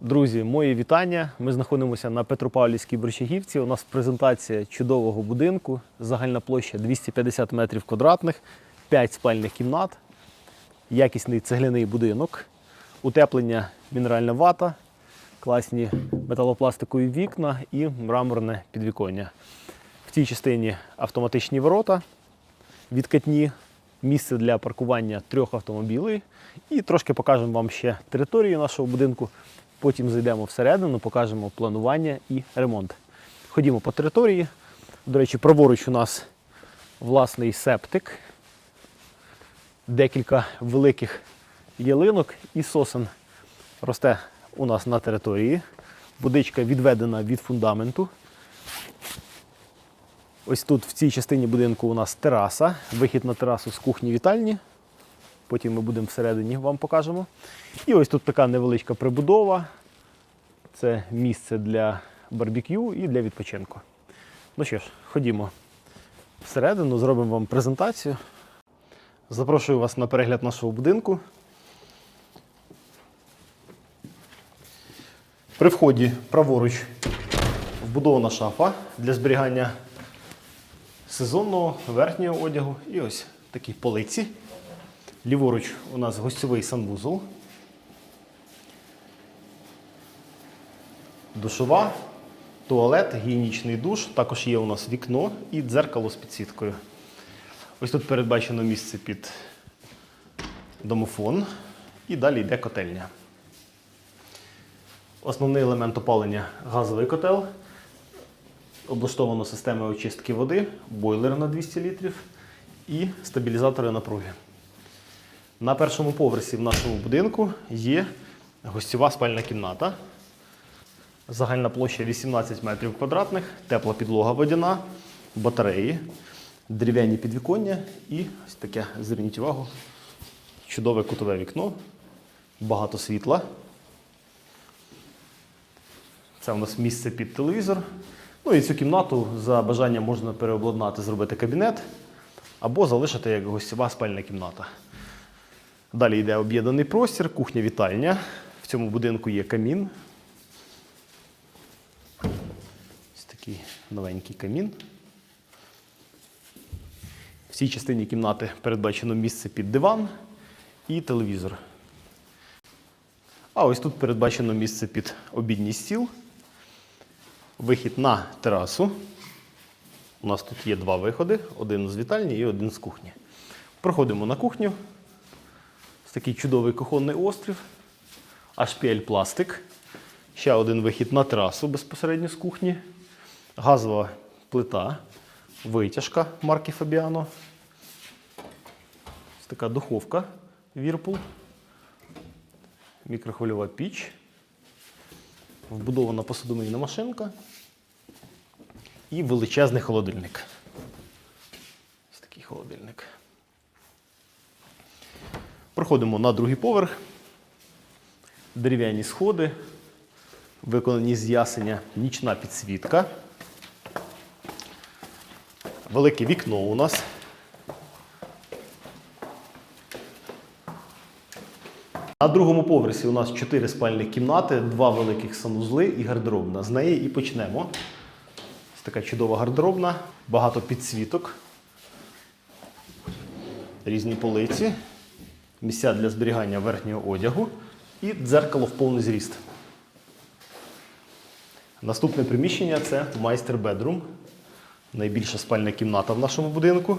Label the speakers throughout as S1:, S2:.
S1: Друзі, мої вітання. Ми знаходимося на Петропавлівській Борщагівці. У нас презентація чудового будинку. Загальна площа 250 метрів квадратних, 5 спальних кімнат, якісний цегляний будинок, утеплення мінеральна вата, класні металопластикові вікна і мраморне підвіконня. В цій частині автоматичні ворота, відкатні, місце для паркування трьох автомобілів. І трошки покажемо вам ще територію нашого будинку. Потім зайдемо всередину, покажемо планування і ремонт. Ходімо по території. До речі, праворуч у нас власний септик, декілька великих ялинок і сосен росте у нас на території. Водичка відведена від фундаменту. Ось тут в цій частині будинку у нас тераса, вихід на терасу з кухні вітальні. Потім ми будемо всередині вам покажемо. І ось тут така невеличка прибудова. Це місце для барбекю і для відпочинку. Ну що ж, ходімо всередину, зробимо вам презентацію. Запрошую вас на перегляд нашого будинку. При вході праворуч вбудована шафа для зберігання сезонного верхнього одягу. І ось такі полиці. Ліворуч у нас гостьовий санвузол. Душова, туалет, гігієнічний душ. Також є у нас вікно і дзеркало з підсвіткою. Ось тут передбачено місце під домофон. І далі йде котельня. Основний елемент опалення газовий котел. Облаштовано системою очистки води, бойлер на 200 літрів і стабілізатори напруги. На першому поверсі в нашому будинку є гостьова спальна кімната. Загальна площа 18 метрів квадратних, тепла підлога водяна, батареї, дерев'яні підвіконня і ось таке, зверніть увагу, чудове кутове вікно, багато світла. Це у нас місце під телевізор. Ну і цю кімнату за бажанням можна переобладнати, зробити кабінет або залишити як гостьова спальна кімната. Далі йде об'єднаний простір, кухня-вітальня. В цьому будинку є камін. Ось такий новенький камін. В цій частині кімнати передбачено місце під диван і телевізор. А ось тут передбачено місце під обідній стіл. Вихід на терасу. У нас тут є два виходи: один з вітальні і один з кухні. Проходимо на кухню. Ось такий чудовий кухонний острів. HPL пластик. Ще один вихід на терасу безпосередньо з кухні. Газова плита, витяжка марки Fabiano. Ось така духовка Whirlpool. Мікрохвильова піч. Вбудована посудомийна машинка. І величезний холодильник. Ось такий холодильник. Проходимо на другий поверх. Дерев'яні сходи, виконані з ясеня нічна підсвітка. Велике вікно у нас. На другому поверсі у нас чотири спальні кімнати, два великих санузли і гардеробна. З неї і почнемо. Ось така чудова гардеробна, багато підсвіток, різні полиці, місця для зберігання верхнього одягу і дзеркало в повний зріст. Наступне приміщення це майстер бедрум. Найбільша спальна кімната в нашому будинку.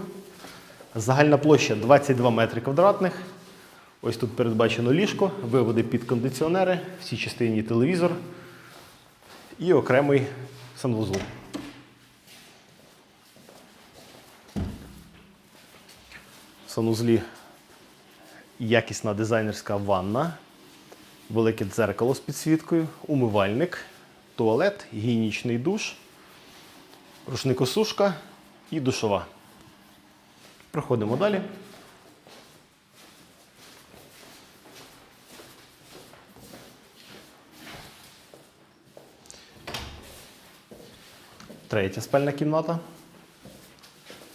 S1: Загальна площа 22 метри квадратних. Ось тут передбачено ліжко, виводи під кондиціонери, в цій частині телевізор і окремий санвузол. Санузлі якісна дизайнерська ванна, велике дзеркало з підсвіткою, умивальник, туалет, гігієнічний душ, рушникосушка і душова. Проходимо далі. Третя спальна кімната.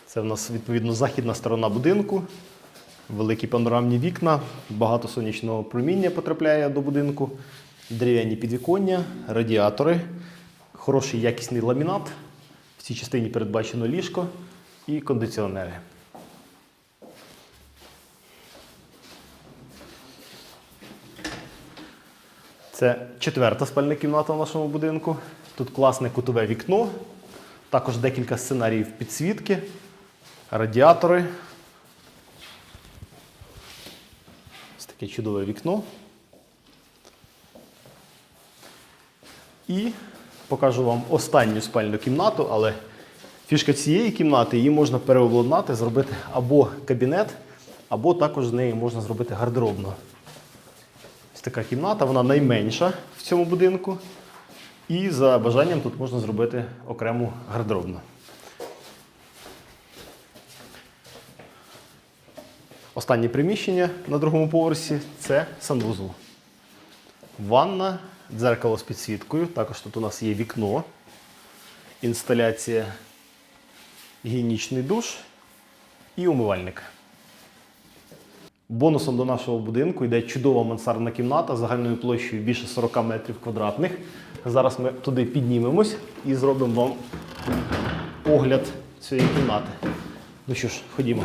S1: Це в нас відповідно західна сторона будинку. Великі панорамні вікна, багато сонячного проміння потрапляє до будинку. дерев'яні підвіконня, радіатори, хороший якісний ламінат. В цій частині передбачено ліжко і кондиціонери. Це четверта спальна кімната в нашому будинку. Тут класне кутове вікно, також декілька сценаріїв підсвітки, радіатори. Ось таке чудове вікно. І покажу вам останню спальну кімнату, але фішка цієї кімнати її можна переобладнати, зробити або кабінет, або також з неї можна зробити гардеробну. Ось така кімната, вона найменша в цьому будинку. І за бажанням тут можна зробити окрему гардеробну. Останнє приміщення на другому поверсі це санвузол. Ванна, дзеркало з підсвіткою. Також тут у нас є вікно, інсталяція, гігієнічний душ і умивальник. Бонусом до нашого будинку йде чудова мансардна кімната загальною площею більше 40 метрів квадратних. Зараз ми туди піднімемось і зробимо вам огляд цієї кімнати. Ну що ж, ходімо.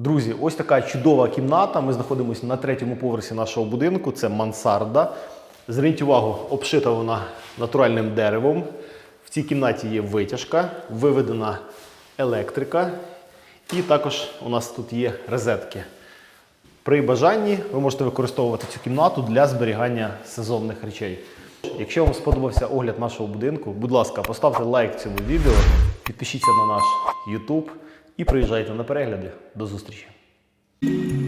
S1: Друзі, ось така чудова кімната. Ми знаходимося на третьому поверсі нашого будинку. Це мансарда. Зверніть увагу, обшита вона натуральним деревом. В цій кімнаті є витяжка, виведена електрика, і також у нас тут є розетки. При бажанні ви можете використовувати цю кімнату для зберігання сезонних речей. Якщо вам сподобався огляд нашого будинку, будь ласка, поставте лайк цьому відео, підпишіться на наш YouTube і приїжджайте на перегляди. До зустрічі! Thank you.